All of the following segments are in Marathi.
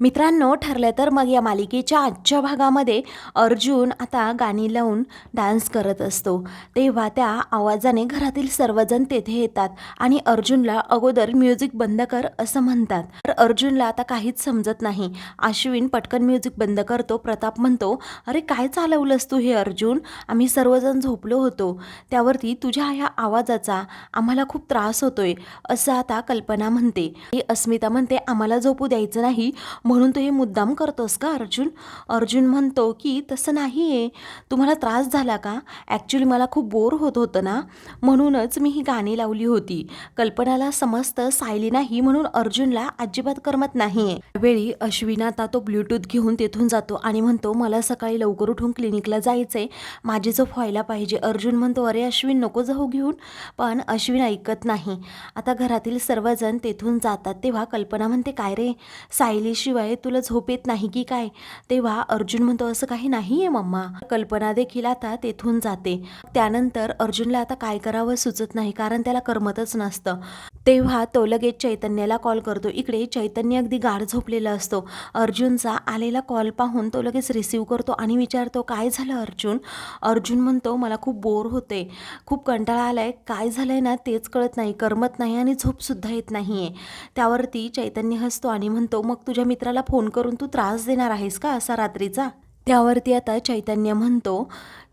मित्रांनो ठरलं तर मग या मालिकेच्या आजच्या भागामध्ये अर्जुन आता गाणी लावून डान्स करत असतो. तेव्हा त्या आवाजाने घरातील सर्वजण तेथे येतात आणि अर्जुनला अगोदर म्युझिक बंद कर असं म्हणतात. तर अर्जुनला आता काहीच समजत नाही. अश्विन पटकन म्युझिक बंद करतो. प्रताप म्हणतो अरे काय चालवलंस तू हे अर्जुन? आम्ही सर्वजण झोपलो होतो. त्यावरती तुझ्या ह्या आवाजाचा आम्हाला खूप त्रास होतोय असं आता कल्पना म्हणते. अस्मिता म्हणते आम्हाला झोपू द्यायचं नाही. म्हणून तू हे मुद्दाम करतोस का अर्जुन? अर्जुन म्हणतो की तसं नाही आहे तुम्हाला त्रास झाला का? ॲक्च्युली मला खूप बोर होत होतं ना. म्हणूनच मी ही गाणी लावली होती. कल्पनाला समजतं सायली नाही म्हणून अर्जुनला अजिबात करमत नाही आहे वेळी अश्विन आता तो ब्ल्यूटूथ घेऊन तेथून जातो आणि म्हणतो मला सकाळी लवकर उठून क्लिनिकला जायचंय. माझी झोप व्हायला पाहिजे. अर्जुन म्हणतो अरे अश्विन नको जाऊ घेऊन. पण अश्विन ऐकत नाही. आता घरातील सर्वजण तेथून जातात तेव्हा कल्पना म्हणते काय रे? सायलीशिवाय तुला झोप येत नाही की काय? तेव्हा अर्जुन म्हणतो असं काही नाही आहे मम्मा. कल्पना देखील आता तेथून जाते. त्यानंतर अर्जुनला आता काय करावं सुचत नाही कारण त्याला करमतच नसतं. तेव्हा तो लगेच चैतन्याला कॉल करतो. इकडे चैतन्य अगदी गाढ झोपलेला असतो. अर्जुनचा आलेला कॉल पाहून तो लगेच रिसीव करतो आणि विचारतो काय झालं अर्जुन? अर्जुन म्हणतो मला खूप बोर होते खूप कंटाळा आलाय. काय झालंय ना तेच कळत नाही. करमत नाही आणि झोपसुद्धा येत नाही आहे त्यावरती चैतन्य हसतो आणि म्हणतो मग तुझ्या मित्र मित्राला फोन करून तू त्रास देणार आहेस का असा रात्रीचा? त्यावरती आता चैतन्य म्हणतो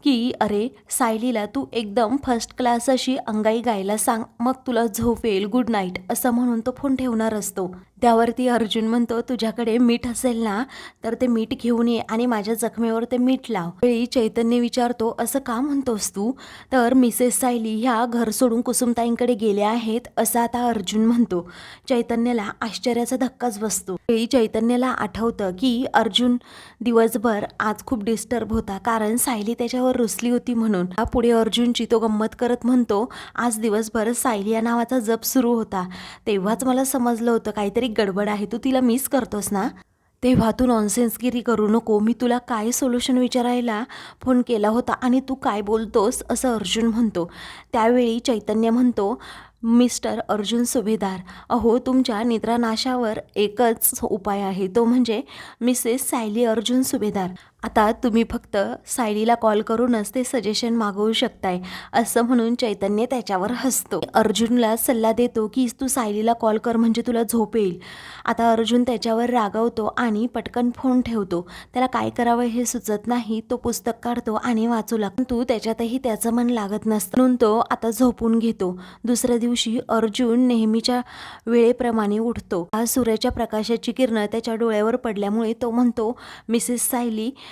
की अरे सायलीला तू एकदम फर्स्ट क्लास अशी अंगाई गायला सांग मग तुला झोपेल गुड नाईट असं म्हणून तो फोन ठेवणार असतो. त्यावरती अर्जुन म्हणतो तुझ्याकडे मीठ असेल ना तर ते मीठ घेऊन ये आणि माझ्या जखमेवर ते मीठ लाव. वेळी चैतन्य विचारतो असं का म्हणतोस तू? तर मिसेस सायली ह्या घर सोडून कुसुमताईंकडे गेल्या आहेत असं आता अर्जुन म्हणतो. चैतन्याला आश्चर्याचा धक्काच बसतो. वेळी चैतन्याला आठवतं की अर्जुन दिवसभर आज खूप डिस्टर्ब होता कारण सायली त्याच्यावर रुसली होती म्हणून. हा पुढे अर्जुनची तो गंमत करत म्हणतो आज दिवसभर सायली या नावाचा जप सुरू होता. तेव्हाच मला समजलं होतं काहीतरी गडबड आहे तू तिला मिस करतोस ना? तेव्हा तू नॉनसेन्सगिरी करू नको मी तुला काय सोल्युशन विचारायला फोन केला होता आणि तू काय बोलतोस? असं अर्जुन म्हणतो. त्यावेळी चैतन्य म्हणतो मिस्टर अर्जुन सुभेदार अहो तुमच्या निद्रानाशावर एकच उपाय आहे. तो म्हणजे मिसेस सायली अर्जुन सुभेदार. आता तुम्ही फक्त सायलीला कॉल करूनच ते सजेशन मागवू शकताय असं म्हणून चैतन्य त्याच्यावर हसतो. अर्जुनला सल्ला देतो की तू सायलीला कॉल कर म्हणजे तुला झोप येईल. आता अर्जुन त्याच्यावर रागवतो आणि पटकन फोन ठेवतो. त्याला काय करावं हे सुचत नाही तो पुस्तक काढतो आणि वाचू लागतो. तू त्याच्यातही त्याचं मन लागत नसतं. म्हणून तो आता झोपून घेतो. दुसऱ्या दिवशी अर्जुन नेहमीच्या वेळेप्रमाणे उठतो. आज सूर्याच्या प्रकाशाची किरणं त्याच्या डोळ्यावर पडल्यामुळे तो म्हणतो मिसेस सायली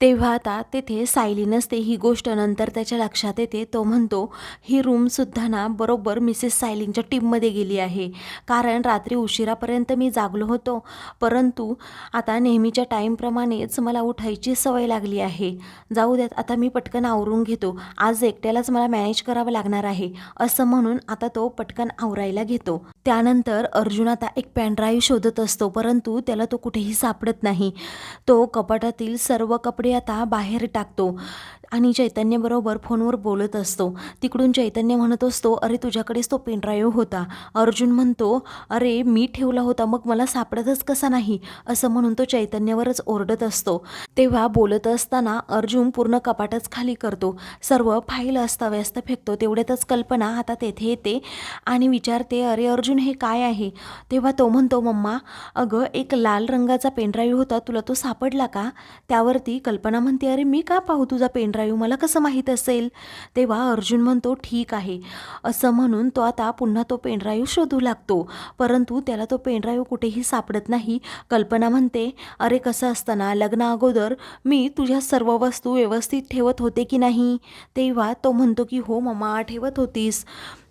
तेव्हा आता तेथे सायली नसते. ही गोष्ट नंतर त्याच्या लक्षात येते. तो म्हणतो ही रूमसुद्धा ना बरोबर मिसेस सायलींच्या टीममध्ये गेली आहे. कारण रात्री उशिरापर्यंत मी जागलो होतो. परंतु आता नेहमीच्या टाईमप्रमाणेच मला उठायची सवय लागली आहे. जाऊ द्यात आता मी पटकन आवरून घेतो. आज एकट्यालाच मला मॅनेज करावं लागणार आहे. असं म्हणून आता तो पटकन आवरायला घेतो. त्यानंतर अर्जुन आता एक पॅनड्राईव्ह शोधत असतो. परंतु त्याला तो कुठेही सापडत नाही. तो कपाटातील सर्व कपडे आता बाहेर टाकतो. आणि चैतन्यबरोबर फोनवर बोलत असतो. तिकडून चैतन्य म्हणत असतो अरे तुझ्याकडेच तो पेनड्राईव्ह होता. अर्जुन म्हणतो अरे मी ठेवला होता मग मला सापडतच कसा नाही? असं म्हणून तो चैतन्यावरच ओरडत असतो. तेव्हा बोलत असताना अर्जुन पूर्ण कपाटच खाली करतो. सर्व फाईल अस्ताव्यस्त फेकतो. तेवढ्यातच कल्पना आता तेथे येते आणि विचारते अरे अर्जुन हे काय आहे? तेव्हा तो म्हणतो मम्मा अगं एक लाल रंगाचा पेनड्राईव्ह होता. तुला तो सापडला का? त्यावरती कल्पना म्हणते अरे मी का पाहू तुझा पेनड्राईव्ह मला कसं माहीत असेल? तेव्हा अर्जुन म्हणतो ठीक आहे. असं म्हणून तो आता पुन्हा तो पेनड्राईव्ह शोधू लागतो. परंतु त्याला तो पेनड्राईव्ह कुठेही सापडत नाही. कल्पना म्हणते अरे कसं असताना लग्ना अगोदर मी तुझ्या सर्व वस्तू व्यवस्थित ठेवत होते की नाही? तेव्हा तो म्हणतो की हो मम्मा ठेवत होतीस.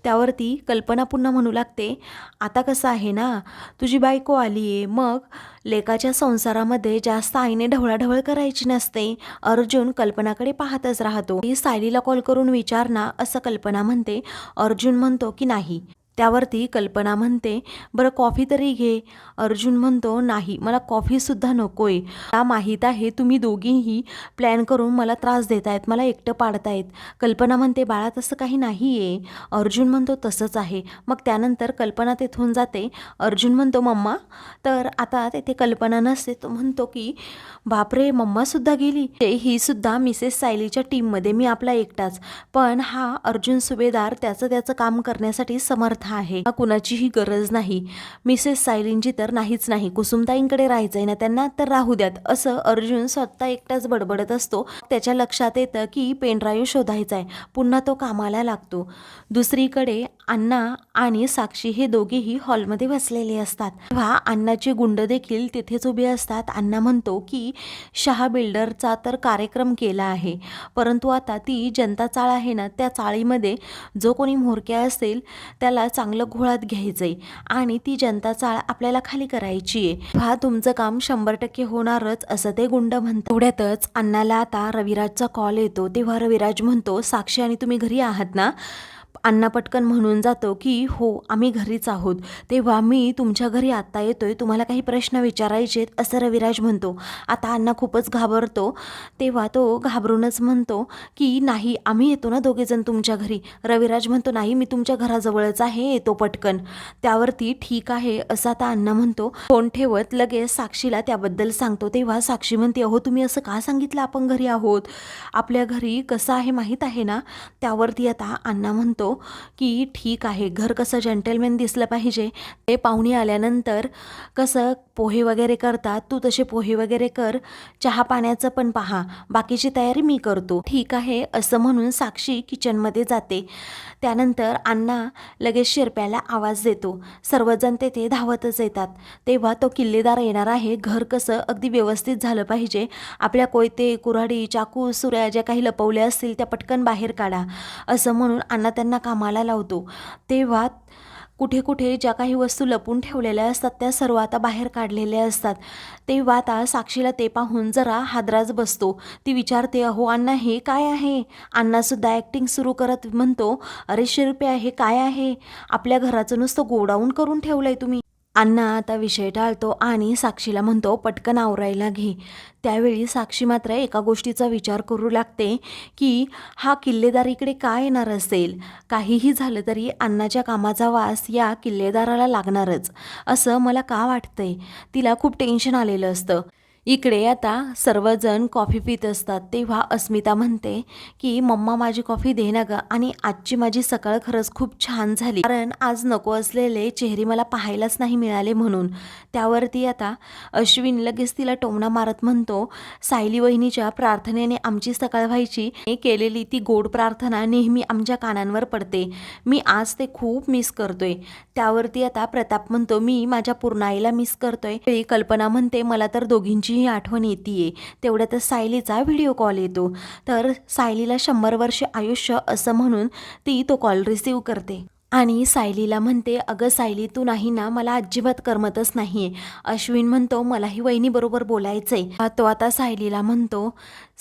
त्यावरती कल्पना पुन्हा म्हणू लागते आता कसं आहे ना? तुझी बायको आली आहे मग लेकाच्या संसारामध्ये जास्त आईने ढवळाढवळ करायची नसते. अर्जुन कल्पनाकडे पाहतच राहतो. ती सायलीला कॉल करून विचार ना असं कल्पना म्हणते. अर्जुन म्हणतो की नाही त्यावरती कल्पना म्हणते बरं कॉफी तरी घे. अर्जुन म्हणतो नाही मला कॉफीसुद्धा नको आहे मला माहीत आहे तुम्ही दोघीही प्लॅन करून मला त्रास देत आहेत मला एकटं पाडतायत. कल्पना म्हणते बाळा तसं काही नाही आहे अर्जुन म्हणतो तसंच आहे. मग त्यानंतर कल्पना तेथून जाते. अर्जुन म्हणतो मम्मा. तर आता तेथे कल्पना नसते तो म्हणतो की बापरे मम्मासुद्धा गेली. ते ही सुद्धा मिसेस सायलीच्या टीममध्ये मी आपला एकटाच. पण हा अर्जुन सुभेदार त्याचं त्याचं काम करण्यासाठी समर्थ आहे. हा कुणाचीही गरज नाही. मिसेस सायलींची तर नाहीच नाही. कुसुमताईंकडे राहायचंय ना त्यांना तर राहू द्यात. असं अर्जुन स्वतः एकटाच बडबडत असतो. त्याच्या लक्षात येतं की पेनड्राईव्ह शोधायचा आहे पुन्हा तो कामाला लागतो. दुसरीकडे अण्णा आणि साक्षी हे दोघेही हॉलमध्ये बसलेले असतात. तेव्हा अण्णाचे गुंड देखील तिथेच उभे असतात. अण्णा म्हणतो की शहा बिल्डरचा तर कार्यक्रम केला आहे. परंतु आता ती जनता चाळ आहे ना त्या चाळीमध्ये जो कोणी म्होरक्या असेल त्याला चांगलं घोळात घ्यायचं आहे आणि ती जनता चाळ आपल्याला खाली करायची आहे हा तुमचं काम शंभर टक्के होणारच असं ते गुंड म्हणतात. तेवढ्यातच अण्णाला आता रविराजचा कॉल येतो. तेव्हा रविराज म्हणतो साक्षी आणि तुम्ही घरी आहात ना? अण्णा पटकन म्हणून जातो की हो आम्ही घरीच आहोत. तेव्हा मी तुमच्या घरी आत्ता येतोय. तुम्हाला काही प्रश्न विचारायचे आहेत असं रविराज म्हणतो. आता अण्णा खूपच घाबरतो. तेव्हा तो घाबरूनच म्हणतो की नाही आम्ही येतो ना दोघेजण तुमच्या घरी. रविराज म्हणतो नाही मी तुमच्या घराजवळच आहे. येतो पटकन. त्यावरती ठीक आहे असं आता अण्णा म्हणतो. फोन ठेवत लगेच साक्षीला त्याबद्दल सांगतो. तेव्हा साक्षी म्हणते अहो तुम्ही असं का सांगितलं आपण घरी आहोत? आपल्या घरी कसं आहे माहीत आहे ना? त्यावरती आता अण्णा म्हणतो की ठीक आहे घर कसं जेंटलमेन दिसलं पाहिजे. ते पाहुणे आल्यानंतर कसं पोहे वगैरे करतात तू तसे पोहे वगैरे कर चहा पाण्याचं पण पहा बाकीची तयारी मी करतो. ठीक आहे असं म्हणून साक्षी किचनमध्ये जाते. त्यानंतर अण्णा लगेच शिरप्याला आवाज देतो. सर्वजण तेथे धावतच येतात. तेव्हा तो किल्लेदार येणार आहे. घर कसं अगदी व्यवस्थित झालं पाहिजे. आपल्या कोयते कुऱ्हाडी चाकू सुऱ्या ज्या काही लपवल्या असतील त्या पटकन बाहेर काढा. असं म्हणून अण्णा त्यांना कामाला लावतो. तेव्हा कुठे कुठे ज्या काही वस्तू लपून ठेवलेल्या असतात त्या सर्व आता बाहेर काढलेल्या असतात. तेव्हा आता साक्षीला ते पाहून जरा हादराच बसतो. ती विचारते अहो अण्णा हे काय आहे? अण्णासुद्धा ॲक्टिंग सुरू करत म्हणतो अरे शिरप्या हे काय आहे? आपल्या घराचं नुसतं गोडाऊन करून ठेवलं आहे तुम्ही. अण्णा आता विषय टाळतो आणि साक्षीला म्हणतो पटकन आवरायला घे. त्यावेळी साक्षी मात्र एका गोष्टीचा विचार करू लागते की हा किल्लेदार इकडे का येणार असेल? काहीही झालं तरी अण्णाच्या कामाचा वास या किल्लेदाराला लागणारच. असं मला का वाटतंय? तिला खूप टेन्शन आलेलं असतं. इकडे आता सर्वजण कॉफी पित असतात. तेव्हा अस्मिता म्हणते की मम्मा माझी कॉफी दे ना ग. आणि आजची माझी सकाळ खरंच खूप छान झाली. कारण आज नको असलेले चेहरे मला पाहायलाच नाही मिळाले म्हणून. त्यावरती आता अश्विन लगेच तिला टोमणा मारत म्हणतो सायली वहिनीच्या प्रार्थनेने आमची सकाळ व्हायची. मी केलेली ती गोड प्रार्थना नेहमी आमच्या कानांवर पडते. मी आज ते खूप मिस करतोय. त्यावरती आता प्रताप म्हणतो मी माझ्या पूर्णाईला मिस करतोय. कल्पना म्हणते मला तर दोघींची दोघींचीही आठवण येते तेवढ्यातच सायलीचा व्हिडिओ कॉल येतो. तर सायलीला शंभर वर्ष आयुष्य असं म्हणून ती तो कॉल रिसीव करते. आणि सायलीला म्हणते अगं सायली तू नाही ना मला अजिबात करमतच नाहीये. अश्विन म्हणतो मलाही वहिनीबरोबर बोलायचंय. तो आता सायलीला म्हणतो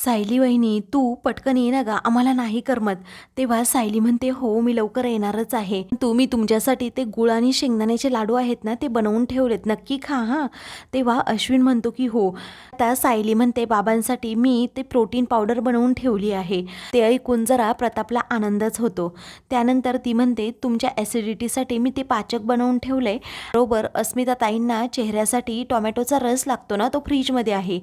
सायली वहिनी तू पटकन ये ना गा आम्हाला नाही करमत. तेव्हा सायली म्हणते हो मी लवकर येणारच आहे. तुम्ही तुमच्यासाठी ते गुळ आणि शेंगदाण्याचे लाडू आहेत ना ते बनवून ठेवलेत. नक्की खा हां. तेव्हा अश्विन म्हणतो की हो. आता सायली म्हणते बाबांसाठी मी ते प्रोटीन पावडर बनवून ठेवली आहे. ते ऐकून जरा प्रतापला आनंदच होतो. त्यानंतर ती म्हणते तुमच्या ॲसिडिटीसाठी मी ते पाचक बनवून ठेवलं. आहे बरोबर अस्मिता ताईंना चेहऱ्यासाठी टोमॅटोचा रस लागतो ना तो फ्रीजमध्ये आहे.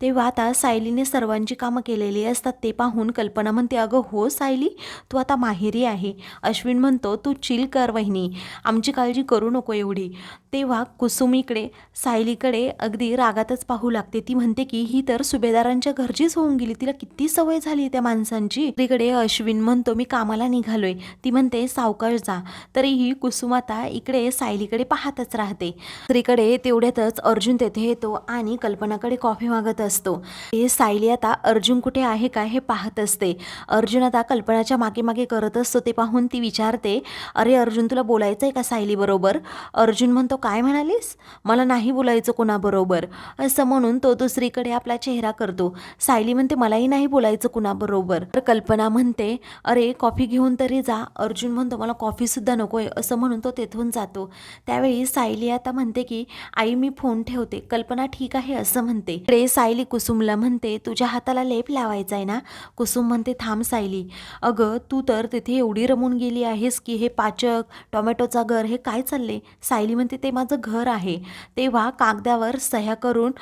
तेव्हा आता सायलीने सर्वांची कामं केलेली असतात ते पाहून कल्पना म्हणते अगं हो सायली तू आता माहेरी आहे. अश्विन म्हणतो तू चिल कर वहिनी आमची काळजी करू नको एवढी. तेव्हा कुसुमीकडे सायलीकडे अगदी रागातच पाहू लागते. ती म्हणते की ही तर सुभेदारांच्या घरचीच होऊन गेली तिला किती सवय झाली त्या माणसांची. तिकडे अश्विन म्हणतो मी कामाला निघालोय. ती म्हणते सावकाश जा. तरीही कुसुमाता इकडे सायलीकडे पाहतच राहते. स्त्रीकडे तेवढ्यातच अर्जुन तेथे येतो आणि कल्पनाकडे कॉफी मागत असतो. हे सायली आता अर्जुन कुठे आहे काय हे पाहत असते. अर्जुन आता कल्पनाच्या मागे मागे करत असतो ते पाहून ती विचारते अरे अर्जुन तुला बोलायचं आहे का सायली बरोबर? अर्जुन म्हणतो काय म्हणालीस? मला नाही बोलायचं कुणाबरोबर. असं म्हणून तो दुसरीकडे आपला चेहरा करतो. सायली म्हणते मलाही नाही बोलायचं कुणाबरोबर. तर कल्पना म्हणते अरे कॉफी घेऊन तरी जा. अर्जुन म्हणतो मला कॉफी कॉफीसुद्धा नको आहे असं म्हणून तो तेथून जातो. त्यावेळी सायली आता म्हणते की आई मी फोन ठेवते. कल्पना ठीक आहे असं म्हणते. रे सायली कुसुमला म्हणते तुझ्या हाताला लेप लावायचा आहे ना? कुसुम म्हणते थांब सायली. अगं तू तर तिथे एवढी रमून गेली आहेस की हे पाचक टोमॅटोचा घर हे काय चालले सायली म्हणते ते माझं घर आहे. तेव्हा कागदावर सह्या करून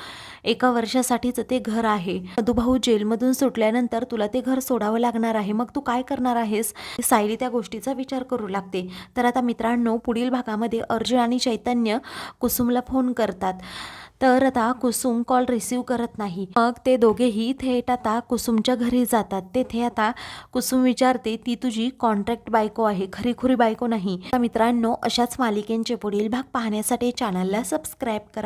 एका वर्षासाठीचं ते घर आहे. मधुभाऊ जेलमधून सुटल्यानंतर तुला ते घर सोडावं लागणार आहे. मग तू काय करणार आहेस? सायली त्या गोष्टीचा विचार करू लागते. तर आता मित्रांनो पुढील भागामध्ये अर्जुन आणि चैतन्य कुसुमला फोन करतात. तर आता कुसुम कॉल रिसीव करत नाही. मग ते दोघेही थेट आता कुसुमच्या घरी जातात. तेथे आता कुसुम विचारते ती तुझी कॉन्ट्रॅक्ट बायको आहे. खरीखुरी बायको नाही. तर मित्रांनो अशाच मालिकेंचे पुढील भाग पाहण्यासाठी चॅनलला सबस्क्राईब करा.